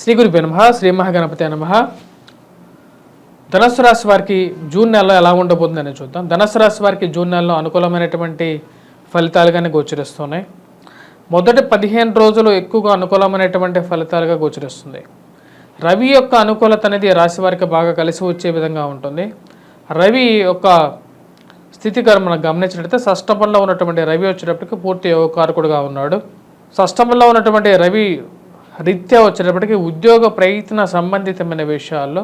శ్రీ గురుపే నమ శ్రీ మహాగణపతి నమ. ధనస్సు రాశి వారికి జూన్ నెలలో ఎలా ఉండబోతుందని చూద్దాం. ధనస్సు రాశి వారికి జూన్ నెలలో అనుకూలమైనటువంటి ఫలితాలుగానే గోచరిస్తున్నాయి. మొదటి పదిహేను రోజులు ఎక్కువగా అనుకూలమైనటువంటి ఫలితాలుగా గోచరిస్తుంది. రవి యొక్క అనుకూలత అనేది రాశి వారికి బాగా కలిసి వచ్చే విధంగా ఉంటుంది. రవి యొక్క స్థితికరం మనం గమనించినట్లయితే షష్టమంలో ఉన్నటువంటి రవి వచ్చేటప్పటికి పూర్తి యోగకారకుడుగా ఉన్నాడు. షష్టమంలో ఉన్నటువంటి రవి రీత్యా వచ్చేటప్పటికి ఉద్యోగ ప్రయత్న సంబంధితమైన విషయాల్లో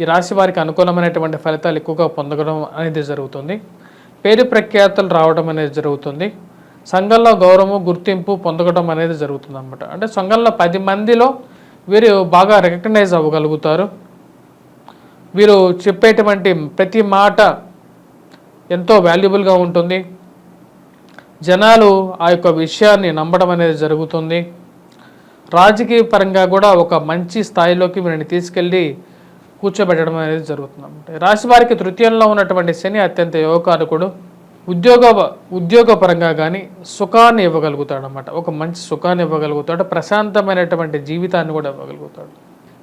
ఈ రాశి వారికి అనుకూలమైనటువంటి ఫలితాలు ఎక్కువగా పొందడం అనేది జరుగుతుంది. పేరు ప్రఖ్యాతలు రావడం అనేది జరుగుతుంది. సంఘంలో గౌరవము గుర్తింపు పొందడం అనేది జరుగుతుంది అనమాట అంటే సంఘంలో పది మందిలో వీరు బాగా రికగ్నైజ్ అవ్వగలుగుతారు. వీరు చెప్పేటువంటి ప్రతి మాట ఎంతో వాల్యుబుల్గా ఉంటుంది. జనాలు ఆ యొక్క విషయాన్ని నమ్మడం అనేది జరుగుతుంది. రాజకీయ పరంగా కూడా ఒక మంచి స్థాయిలోకి వీరిని తీసుకెళ్ళి కూర్చోబెట్టడం అనేది జరుగుతుంది రాశి వారికి తృతీయంలో ఉన్నటువంటి శని అత్యంత యువకారకుడు ఉద్యోగ ఉద్యోగ పరంగా కానీ సుఖాన్ని ఇవ్వగలుగుతాడు అనమాట ఒక మంచి సుఖాన్ని ఇవ్వగలుగుతాడు. ప్రశాంతమైనటువంటి జీవితాన్ని కూడా ఇవ్వగలుగుతాడు.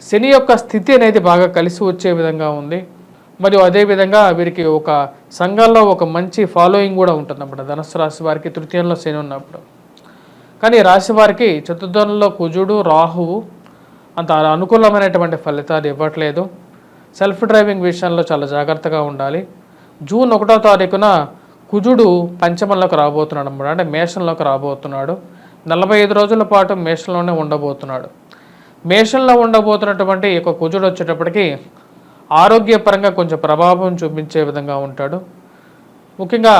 శని యొక్క స్థితి అనేది బాగా కలిసి వచ్చే విధంగా ఉంది. మరియు అదేవిధంగా వీరికి ఒక సంఘంలో ఒక మంచి ఫాలోయింగ్ కూడా ఉంటుంది అన్నమాట ధనుసు రాశి వారికి తృతీయంలో శని ఉన్నప్పుడు. కానీ రాశి వారికి చతుర్థంలో కుజుడు రాహువు అంత అనుకూలమైనటువంటి ఫలితాలు ఇవ్వట్లేదు. సెల్ఫ్ డ్రైవింగ్ విషయంలో చాలా జాగ్రత్తగా ఉండాలి. జూన్ ఒకటో తారీఖున కుజుడు పంచమంలోకి రాబోతున్నాడు అనమాట అంటే మేషంలోకి రాబోతున్నాడు. నలభై ఐదు రోజుల పాటు మేషంలోనే ఉండబోతున్నాడు. మేషంలో ఉండబోతున్నటువంటి ఈ యొక్క కుజుడు వచ్చేటప్పటికి ఆరోగ్యపరంగా కొంచెం ప్రభావం చూపించే విధంగా ఉంటాడు. ముఖ్యంగా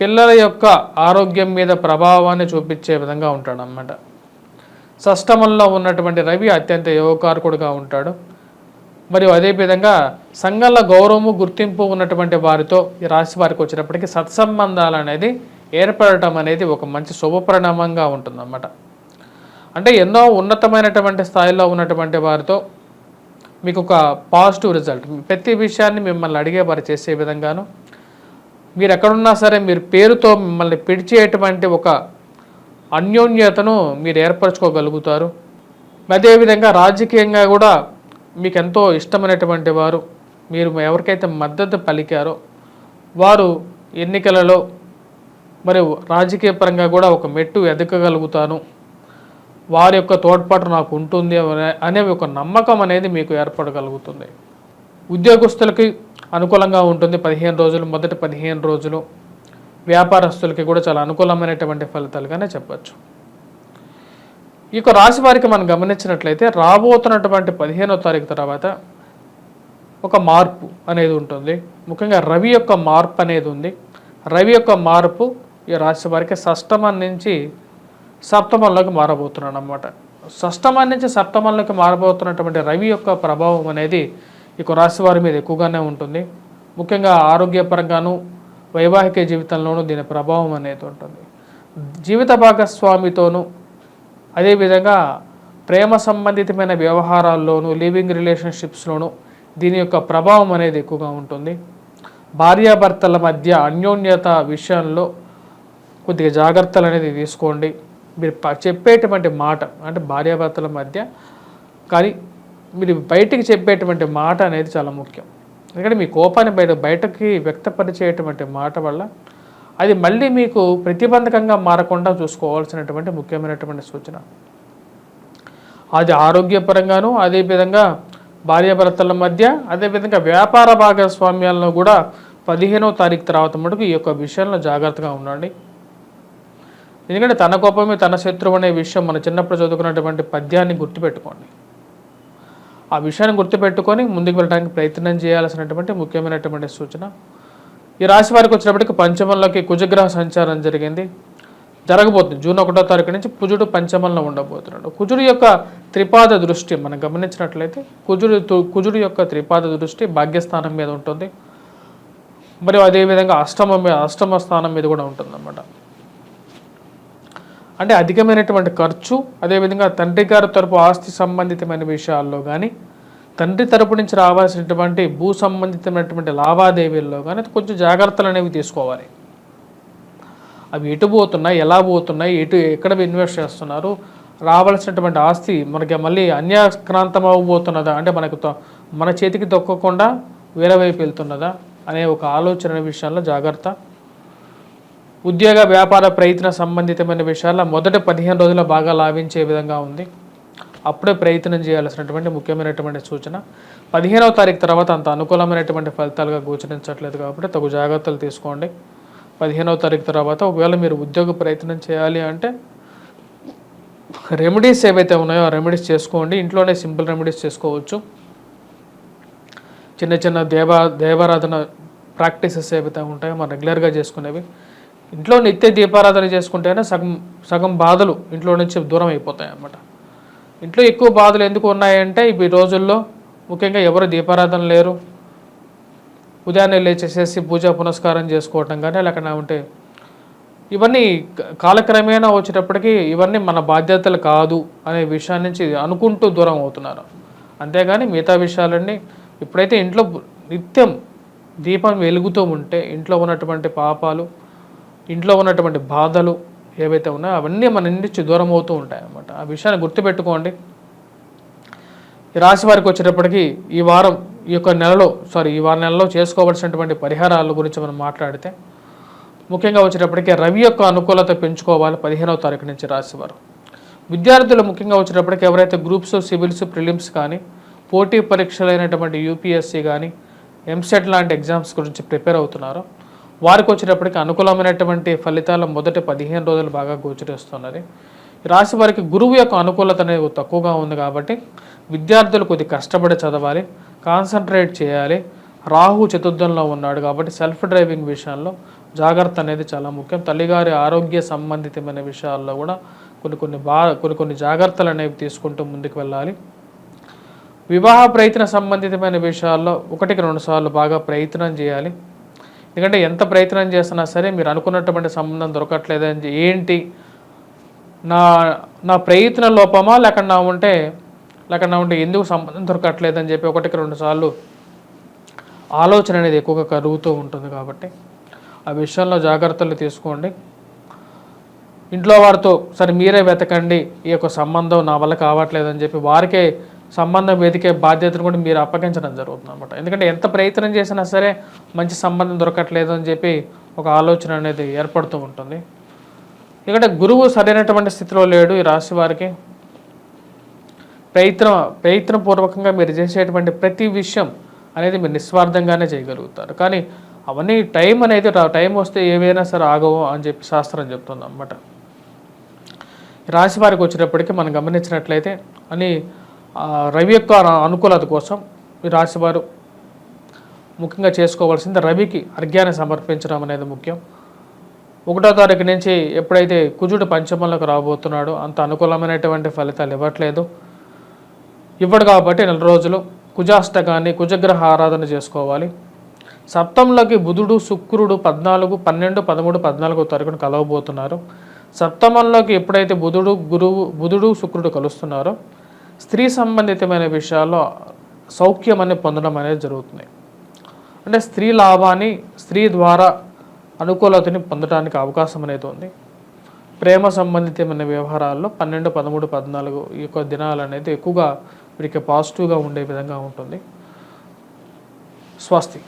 పిల్లల యొక్క ఆరోగ్యం మీద ప్రభావాన్ని చూపించే విధంగా ఉంటాడనమాట షష్టమంలో ఉన్నటువంటి రవి అత్యంత యోగకారకుడుగా ఉంటాడు. మరియు అదేవిధంగా సంఘంలో గౌరవము గుర్తింపు ఉన్నటువంటి వారితో ఈ రాశి వారికి వచ్చినప్పటికీ సత్సంబంధాలు అనేది ఏర్పడటం అనేది ఒక మంచి శుభపరిణామంగా ఉంటుందన్నమాట. అంటే ఎన్నో ఉన్నతమైనటువంటి స్థాయిలో ఉన్నటువంటి వారితో మీకు ఒక పాజిటివ్ రిజల్ట్ ప్రతి విషయాన్ని మిమ్మల్ని అడిగే వారు చేసే విధంగాను మీరు ఎక్కడున్నా సరే మీరు పేరుతో మిమ్మల్ని పిడిచేటువంటి ఒక అన్యోన్యతను మీరు ఏర్పరచుకోగలుగుతారు. అదేవిధంగా రాజకీయంగా కూడా మీకు ఎంతో ఇష్టమైనటువంటి వారు మీరు ఎవరికైతే మద్దతు పలికారో వారు ఎన్నికలలో మరి రాజకీయ పరంగా కూడా ఒక మెట్టు ఎదగగలుగుతాను వారి యొక్క తోడ్పాటు నాకు ఉంటుంది అనే- అనే ఒక నమ్మకం అనేది మీకు ఏర్పడగలుగుతుంది. ఉద్యోగస్తులకి అనుకూలంగా ఉంటుంది. పదిహేను రోజులు మొదటి పదిహేను రోజులు వ్యాపారస్తులకి కూడా చాలా అనుకూలమైనటువంటి ఫలితాలుగానే చెప్పచ్చు. ఇక రాశి వారికి మనం గమనించినట్లయితే రాబోతున్నటువంటి పదిహేనో తారీఖు తర్వాత ఒక మార్పు అనేది ఉంటుంది. ముఖ్యంగా రవి యొక్క మార్పు అనేది ఉంది. రవి యొక్క మార్పు ఈ రాశి వారికి షష్టమం నుంచి సప్తమంలోకి మారబోతున్నాడు అనమాట షష్టమం నుంచి సప్తమంలోకి మారబోతున్నటువంటి రవి యొక్క ప్రభావం అనేది ఈ యొక్క రాశి వారి మీద ఎక్కువగానే ఉంటుంది. ముఖ్యంగా ఆరోగ్యపరంగాను వైవాహిక జీవితంలోనూ దీని ప్రభావం అనేది ఉంటుంది. జీవిత భాగస్వామితోనూ అదేవిధంగా ప్రేమ సంబంధితమైన వ్యవహారాల్లోనూ లివింగ్ రిలేషన్షిప్స్లోనూ దీని యొక్క ప్రభావం అనేది ఎక్కువగా ఉంటుంది. భార్యాభర్తల మధ్య అన్యోన్యత విషయంలో కొద్దిగా జాగ్రత్తలు అనేది తీసుకోండి. మీరు చెప్పేటువంటి మాట అంటే భార్యాభర్తల మధ్య కానీ మీరు బయటికి చెప్పేటువంటి మాట అనేది చాలా ముఖ్యం. ఎందుకంటే మీ కోపాన్ని బయట బయటకి వ్యక్తపరిచేటువంటి మాట వల్ల అది మళ్ళీ మీకు ప్రతిబంధకంగా మారకుండా చూసుకోవాల్సినటువంటి ముఖ్యమైనటువంటి సూచన. అది ఆరోగ్యపరంగాను అదేవిధంగా భార్యాభర్తల మధ్య అదేవిధంగా వ్యాపార భాగస్వామ్యాలను కూడా పదిహేనవ తారీఖు తర్వాత మటుకు ఈ యొక్క విషయంలో జాగ్రత్తగా ఉండండి. ఎందుకంటే తన కోపమే తన శత్రువు అనే విషయం మన చిన్నప్పుడు చదువుకున్నటువంటి పద్యాన్ని గుర్తుపెట్టుకోండి. ఆ విషయాన్ని గుర్తుపెట్టుకొని ముందుకు వెళ్ళడానికి ప్రయత్నం చేయాల్సినటువంటి ముఖ్యమైనటువంటి సూచన. ఈ రాశి వారికి వచ్చినప్పటికీ పంచమంలోకి కుజగ్రహ సంచారం జరిగింది. జరగబోతుంది. జూన్ ఒకటో తారీఖు నుంచి కుజుడు పంచమంలో ఉండబోతున్నాడు. కుజుడు యొక్క త్రిపాద దృష్టి మనం గమనించినట్లయితే కుజుడు తు- కుజుడు యొక్క త్రిపాద దృష్టి భాగ్యస్థానం మీద ఉంటుంది. మరియు అదేవిధంగా అష్టమ మీద అష్టమ స్థానం మీద కూడా ఉంటుందన్నమాట. అంటే అధికమైనటువంటి ఖర్చు అదేవిధంగా తండ్రి గారి తరపు ఆస్తి సంబంధితమైన విషయాల్లో కానీ తండ్రి తరపు నుంచి రావాల్సినటువంటి భూ సంబంధితమైనటువంటి లావాదేవీల్లో కానీ కొంచెం జాగ్రత్తలు అనేవి తీసుకోవాలి. అవి ఎటు పోతున్నాయి ఎలా పోతున్నాయి ఎటు ఎక్కడ ఇన్వెస్ట్ చేస్తున్నారు రావాల్సినటువంటి ఆస్తి మనకి మళ్ళీ అన్యాక్రాంతం అవ్వబోతున్నదా అంటే మనకు తొ- మన చేతికి దొక్కకుండా వేరే వైపు వెళ్తున్నదా? అనే ఒక ఆలోచన విషయంలో జాగ్రత్త. ఉద్యోగ వ్యాపార ప్రయత్న సంబంధితమైన విషయాల్లో మొదటి పదిహేను రోజుల బాగా లాభించే విధంగా ఉంది. అప్పుడే ప్రయత్నం చేయాల్సినటువంటి ముఖ్యమైనటువంటి సూచన. పదిహేనవ తారీఖు తర్వాత అంత అనుకూలమైనటువంటి ఫలితాలుగా గోచరించట్లేదు కాబట్టి తగు జాగ్రత్తలు తీసుకోండి. పదిహేనవ తారీఖు తర్వాత ఒకవేళ మీరు ఉద్యోగ ప్రయత్నం చేయాలి అంటే రెమెడీస్ ఏవైతే ఉన్నాయో ఆ రెమెడీస్ చేసుకోండి. ఇంట్లోనే సింపుల్ రెమెడీస్ చేసుకోవచ్చు. చిన్న చిన్న దేవా దేవారాధన ప్రాక్టీసెస్ ఏవైతే ఉంటాయో మనం రెగ్యులర్గా చేసుకునేవి. ఇంట్లో నిత్య దీపారాధన చేసుకుంటేనే సగం సగం బాధలు ఇంట్లో నుంచి దూరం అయిపోతాయి అన్నమాట. ఇంట్లో ఎక్కువ బాధలు ఎందుకు ఉన్నాయంటే ఈ రోజుల్లో ముఖ్యంగా ఎవరు దీపారాధన లేరు. ఉదయాన్నే లేచేసేసి పూజా పునస్కారం చేసుకోవటం కానీ లేకుండా ఉంటే ఇవన్నీ కాలక్రమేణా వచ్చేటప్పటికి ఇవన్నీ మన బాధ్యతలు కాదు అనే విషయాన్ని నుంచి అనుకుంటూ దూరం అవుతున్నారు. అంతేగాని మిగతా విషయాలన్నీ ఇప్పుడైతే ఇంట్లో నిత్యం దీపం వెలుగుతూ ఉంటే ఇంట్లో ఉన్నటువంటి పాపాలు ఇంట్లో ఉన్నటువంటి బాధలు ఏవైతే ఉన్నాయో అవన్నీ మన నుంచి దూరం అవుతూ ఉంటాయి అన్నమాట ఆ విషయాన్ని గుర్తుపెట్టుకోండి. ఈ రాశి వారికి వచ్చేటప్పటికి ఈ వారం ఈ యొక్క నెలలో సారీ ఈ వారం నెలలో చేసుకోవాల్సినటువంటి పరిహారాల గురించి మనం మాట్లాడితే ముఖ్యంగా వచ్చేటప్పటికి రవి యొక్క అనుకూలత పెంచుకోవాలి పదిహేనవ తారీఖు నుంచి రాసేవారు విద్యార్థులు ముఖ్యంగా వచ్చేటప్పటికి ఎవరైతే గ్రూప్స్ సివిల్స్ ప్రిలిమ్స్ కానీ పోటీ పరీక్షలైనటువంటి యూపీఎస్సీ కానీ ఎంసెట్ లాంటి ఎగ్జామ్స్ గురించి ప్రిపేర్ అవుతున్నారో వారికి వచ్చేటప్పటికి అనుకూలమైనటువంటి ఫలితాల మొదటి పదిహేను రోజులు బాగా గోచరిస్తున్నది. రాశి వారికి గురువు యొక్క అనుకూలత అనేది తక్కువగా ఉంది కాబట్టి విద్యార్థులు కొద్ది కష్టపడి చదవాలి కాన్సన్ట్రేట్ చేయాలి. రాహు చతుర్థంలో ఉన్నాడు కాబట్టి సెల్ఫ్ డ్రైవింగ్ విషయంలో జాగ్రత్త అనేది చాలా ముఖ్యం. తల్లిగారి ఆరోగ్య సంబంధితమైన విషయాల్లో కూడా కొన్ని కొన్ని బా కొన్ని కొన్ని జాగ్రత్తలు అనేవి తీసుకుంటూ ముందుకు వెళ్ళాలి. వివాహ ప్రయత్న సంబంధితమైన విషయాల్లో ఒకటికి రెండుసార్లు బాగా ప్రయత్నం చేయాలి. ఎందుకంటే ఎంత ప్రయత్నం చేసినా సరే మీరు అనుకున్నటువంటి సంబంధం దొరకట్లేదని ఏంటి? నా నా ప్రయత్న లోపమా? లేకుండా ఉంటే లేకుండా ఉంటే ఎందుకు సంబంధం దొరకట్లేదని చెప్పి ఒకటికి రెండు సార్లు ఆలోచన అనేది ఎక్కువగా కరుగుతూ ఉంటుంది కాబట్టి ఆ విషయంలో జాగ్రత్తలు తీసుకోండి. ఇంట్లో వారితో సరే మీరే వెతకండి ఈ యొక్క సంబంధం నా వల్ల కావట్లేదని చెప్పి వారికే సంబంధం వెతికే బాధ్యతను కూడా మీరు అప్పగించడం జరుగుతుంది అనమాట ఎందుకంటే ఎంత ప్రయత్నం చేసినా సరే మంచి సంబంధం దొరకట్లేదు అని చెప్పి ఒక ఆలోచన అనేది ఏర్పడుతూ ఉంటుంది. ఎందుకంటే గురువు సరైనటువంటి స్థితిలో లేడు ఈ రాశి వారికి. ప్రయత్నం ప్రయత్నపూర్వకంగా మీరు చేసేటువంటి ప్రతి విషయం అనేది మీరు నిస్వార్థంగానే చేయగలుగుతారు. కానీ అవన్నీ టైం అనేది టైం వస్తే ఏవైనా సరే ఆగవు అని చెప్పి శాస్త్రం చెప్తుంది అనమాట రాశి వారికి వచ్చినప్పటికీ మనం గమనించినట్లయితే అని రవి యొక్క అనుకూలత కోసం ఈ రాశివారు ముఖ్యంగా చేసుకోవాల్సింది రవికి అర్ఘ్యాన్ని సమర్పించడం అనేది ముఖ్యం. ఒకటో తారీఖు నుంచి ఎప్పుడైతే కుజుడు పంచమంలోకి రాబోతున్నాడో అంత అనుకూలమైనటువంటి ఫలితాలు ఇవ్వట్లేదు. ఇవ్వడు కాబట్టి నెల రోజులు కుజాష్టకాన్ని కుజగ్రహ ఆరాధన చేసుకోవాలి. సప్తంలోకి బుధుడు శుక్రుడు పద్నాలుగు పన్నెండు పదమూడు పద్నాలుగో తారీఖున కలవబోతున్నారు. సప్తమంలోకి ఎప్పుడైతే బుధుడు గురువు బుధుడు శుక్రుడు కలుస్తున్నారో స్త్రీ సంబంధితమైన విషయాల్లో సౌఖ్యం అనేది పొందడం అనేది జరుగుతుంది. అంటే స్త్రీ లాభాన్ని స్త్రీ ద్వారా అనుకూలతని పొందడానికి అవకాశం అనేది ఉంది. ప్రేమ సంబంధితమైన వ్యవహారాల్లో పన్నెండు పదమూడు పద్నాలుగు ఈ యొక్క దినాలు అనేది ఎక్కువగా వీరికి పాజిటివ్గా ఉండే విధంగా ఉంటుంది. స్వస్తి.